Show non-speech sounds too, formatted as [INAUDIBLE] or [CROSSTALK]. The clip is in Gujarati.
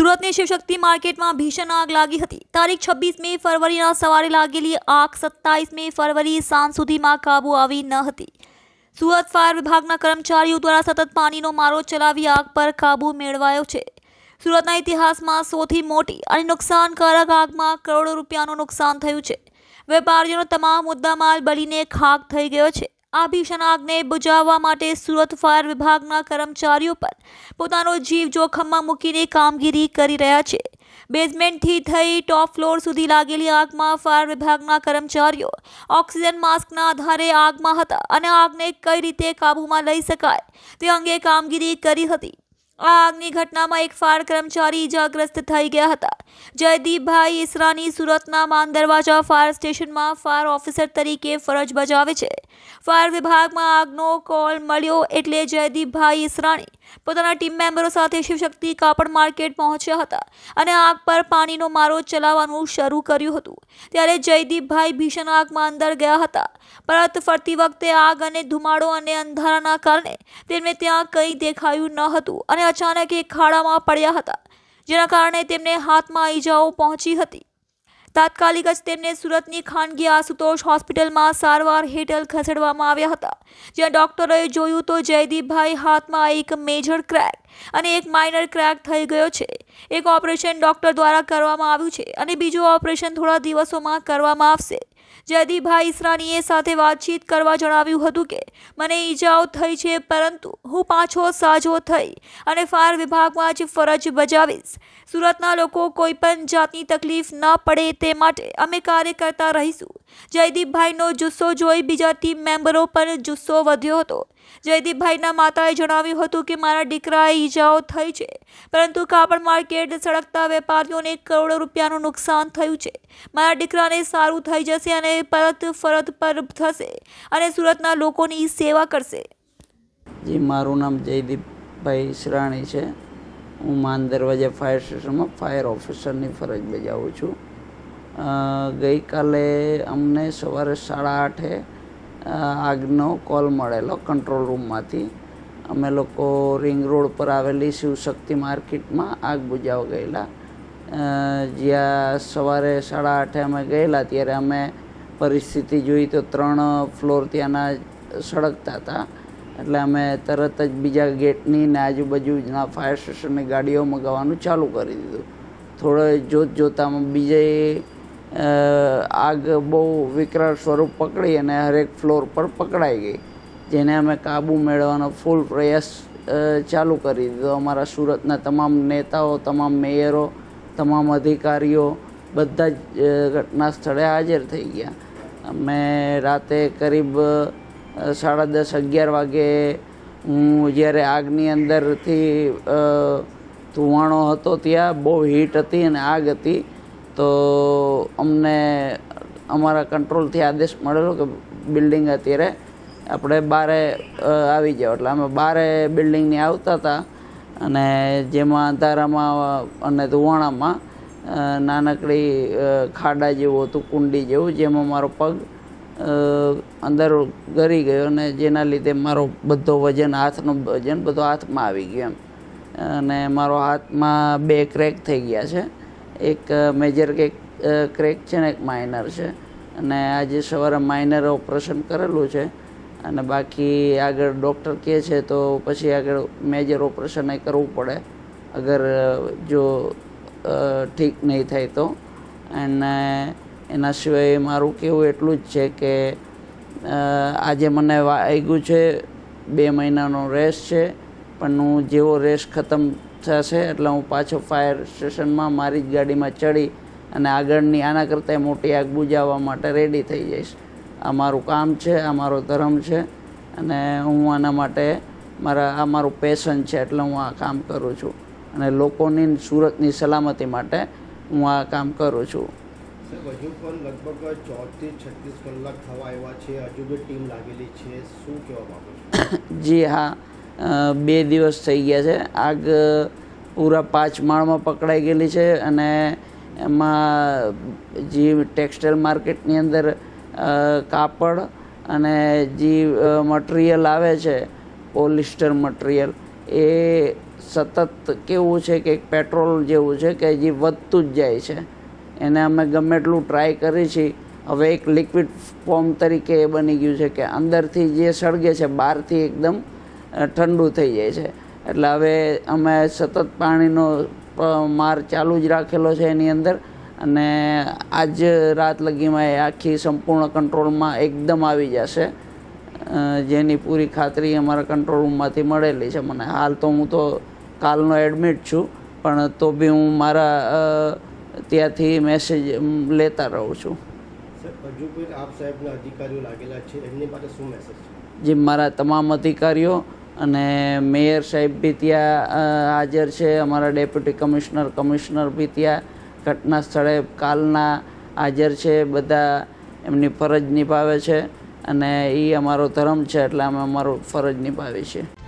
સુરતની શિવશક્તિ માર્કેટમાં ભીષણ આગ લાગી હતી. તારીખ છવ્વીસ મે ફરવરીના સવારે લાગેલી આગ સત્તાવીસ મે ફરવરી સાંજ સુધીમાં કાબુ આવી ન હતી. સુરત ફાયર વિભાગના કર્મચારીઓ દ્વારા સતત પાણીનો મારો ચલાવી આગ પર કાબુ મેળવાયો છે. સુરતના ઇતિહાસમાં સૌથી મોટી અને નુકસાનકારક આગમાં કરોડો રૂપિયાનું નુકસાન થયું છે. વેપારીઓનો તમામ મુદ્દામાલ બળીને ખાક થઈ ગયો છે. આ ભીષણ આગને બુજાવવા માટે સુરત ફાયર વિભાગના કર્મચારીઓ પર પોતાનો જીવ જોખમમાં મૂકીને કામગીરી કરી રહ્યા છે. બેઝમેન્ટથી થઈ ટોપ ફ્લોર સુધી લાગેલી આગમાં ફાયર વિભાગના કર્મચારીઓ ઓક્સિજન માસ્કના આધારે આગમાં હતા અને આગને કઈ રીતે કાબૂમાં લઈ શકાય તે અંગે કામગીરી કરી હતી. આ આગની ઘટનામાં એક ફાયર કર્મચારી ઇજાગ્રસ્ત થઈ ગયા હતા. જયદીપભાઈ ઈસરાની સુરતના માન દરવાજા ફાયર સ્ટેશનમાં ફાયર ઓફિસર તરીકે ફરજ બજાવે છે. ફાયર વિભાગમાં આગનો કોલ મળ્યો એટલે જયદીપભાઈ ઈસરાણી પોતાના ટીમ મેમ્બરો સાથે શિવશક્તિ કાપડ માર્કેટ પહોંચ્યા હતા અને આગ પર પાણીનો મારો ચલાવવાનું શરૂ કર્યું હતું. ત્યારે જયદીપભાઈ ભીષણ આગમાં અંદર ગયા હતા. પરત ફરતી વખતે આગ અને ધુમાડો અને અંધારાના કારણે તેમને ત્યાં કંઈ દેખાયું ન હતું અને અચાનક એક ખાડામાં પડ્યા હતા, જેના કારણે તેમને હાથમાં ઈજાઓ પહોંચી હતી. તાત્કાલિક જ તેમને સુરતની ખાનગી આશુતોષ હોસ્પિટલમાં સારવાર હેઠળ ખસેડવામાં આવ્યા હતા. જ્યાં ડોક્ટરોએ જોયું તો જયદીપભાઈ હાથમાં એક મેજર ક્રેક. અને એક માઇનર ક્રેક થઈ ગયો છે. એક ઓપરેશન ડૉક્ટર દ્વારા કરવામાં આવ્યું છે અને બીજું ઓપરેશન થોડા દિવસોમાં કરવામાં આવશે. જયદીપભાઈ ઈસરાનીએ સાથે વાતચીત કરવા જણાવ્યું હતું કે, મને ઈજાઓ થઈ છે, પરંતુ હું પાછો સાજો થઈ અને ફાયર વિભાગમાં જ ફરજ બજાવીશ. સુરતના લોકો કોઈ પણ જાતની તકલીફ ન પડે તે માટે અમે કાર્ય કરતા રહીશું. જયદીપભાઈનો જુસ્સો જોઈ બીજા ટીમ મેમ્બરો પર જુસ્સો વધ્યો હતો. જયદીપભાઈના માતાએ જણાવ્યું હતું કે, મારા દીકરાએ ઈજાઓ થઈ છે, પરંતુ કાપડ માર્કેટ સળગતા વેપારીઓને કરોડો રૂપિયાનું નુકસાન થયું છે. મારા દીકરાને સારું થઈ જશે અને પરત ફરત પર થશે અને સુરતના લોકોની સેવા કરશે. જી, મારું નામ જયદીપભાઈ શ્રાણી છે. હું માન દરવાજા ફાયર સ્ટેશનમાં ફાયર ઓફિસરની ફરજ બજાવું છું. ગઈકાલે અમને સવારે સાડા આઠે આગનો કોલ મળેલો કંટ્રોલ રૂમમાંથી. અમે લોકો રિંગ રોડ પર આવેલી શિવશક્તિ માર્કેટમાં આગ બુજાવવા ગયેલા. જ્યાં સવારે સાડા આઠે અમે ગયેલા, ત્યારે અમે પરિસ્થિતિ જોઈ તો ત્રણ ફ્લોર ત્યાંના સળગતા હતા. એટલે અમે તરત જ બીજા ગેટની ને આજુબાજુના ફાયર સ્ટેશનની ગાડીઓ મગાવવાનું ચાલુ કરી દીધું. થોડો જોત જોતામાં બીજે આગ બહુ વિકરાળ સ્વરૂપ પકડી અને હરેક ફ્લોર પર પકડાઈ ગઈ, જેને અમે કાબુ મેળવવાનો ફૂલ પ્રયાસ ચાલુ કરી દીધો. અમારા સુરતના તમામ નેતાઓ, તમામ મેયરો, તમામ અધિકારીઓ બધા જ ઘટના સ્થળે હાજર થઈ ગયા. અમે રાતે કરીબ સાડા દસ અગિયાર વાગે, હું જ્યારે આગની અંદરથી ધુવાણો હતો ત્યાં બહુ હીટ હતી અને આગ હતી. તો અમને અમારા કંટ્રોલથી આદેશ મળેલો કે બિલ્ડિંગ અત્યારે આપણે બારે આવી જાઓ. એટલે અમે બારે બિલ્ડિંગની આવતા હતા અને જેમાં અંધારામાં અને ધુવાણામાં નાનકડી ખાડા જેવું હતું, કુંડી જેવું, જેમાં મારો પગ અંદર ગરી ગયો અને જેના લીધે મારો બધો વજન, હાથનું વજન બધો હાથમાં આવી ગયો એમ. અને મારો હાથમાં બે ક્રેક થઈ ગયા છે. એક મેજર કેક ક્રેક છે ને એક માઇનર છે. અને આજે સવારે માઇનર ઓપરેશન કરેલું છે. અને બાકી આગળ ડૉક્ટર કહે છે તો પછી આગળ મેજર ઓપરેશન એ કરવું પડે. અગર જો ઠીક નહીં થાય તો. અને એના સિવાય મારું કહેવું એટલું જ છે કે આજે મને વાગ્યું છે, બે મહિનાનો રેસ છે. પણ હું જેવો રેસ ખતમ થશે એટલે હું પાછો ફાયર સ્ટેશનમાં મારી જ ગાડીમાં ચડી અને આગળની આના કરતાં મોટી આગ બુજાવવા માટે રેડી થઈ જઈશ. આ મારું કામ છે આ મારો ધર્મ છે અને હું આના માટે મારા આ મારું પેશન છે એટલે હું આ કામ કરું છું. અને લોકોની સુરતની સલામતી માટે હું આ કામ કરું છું. હજુ પણ લગભગ ચોથી છત્રીસ કલાક થવા આવ્યા છે. હજુ બી ટીમ લાગેલી છે. શું કહેવા માગું છો? [COUGHS] જી હા. બે દિવસ થઈ ગયા છે. આગ પૂરા પાંચ માળમાં પકડાઈ ગયેલી છે અને એમાં જે ટેક્સટાઇલ માર્કેટની અંદર કાપડ અને જે મટીરિયલ આવે છે, પોલિસ્ટર મટીરિયલ, એ સતત કેવું છે કે એક પેટ્રોલ જેવું છે કે જે વધતું જ જાય છે. એને અમે ગમે એટલું ટ્રાય કરી છીએ હવે એક લિક્વિડ ફોર્મ તરીકે એ બની ગયું છે કે અંદરથી જે સળગે છે, બહારથી એકદમ ઠંડુ થઈ જાય છે. એટલે હવે અમે સતત પાણીનો માર ચાલુ જ રાખેલો છે એની અંદર. અને આજ રાત લગીમાં એ આખી સંપૂર્ણ કંટ્રોલમાં એકદમ આવી જશે. જેની પૂરી ખાતરી અમારા કંટ્રોલ રૂમમાંથી મળેલી છે. મને હાલ તો હું તો કાલનો એડમિટ છું પણ તો બી હું મારા ત્યાંથી મેસેજ લેતા રહું છું? જે મારા તમામ અધિકારીઓ અને મેયર સાહેબ બી ત્યાં હાજર છે. અમારા ડેપ્યુટી કમિશનર કમિશનર બી ત્યાં ઘટના સ્થળે કાલના હાજર છે. બધા એમની ફરજ નિભાવે છે અને એ અમારો ધર્મ છે એટલે અમે અમારો ફરજ નિભાવીએ છે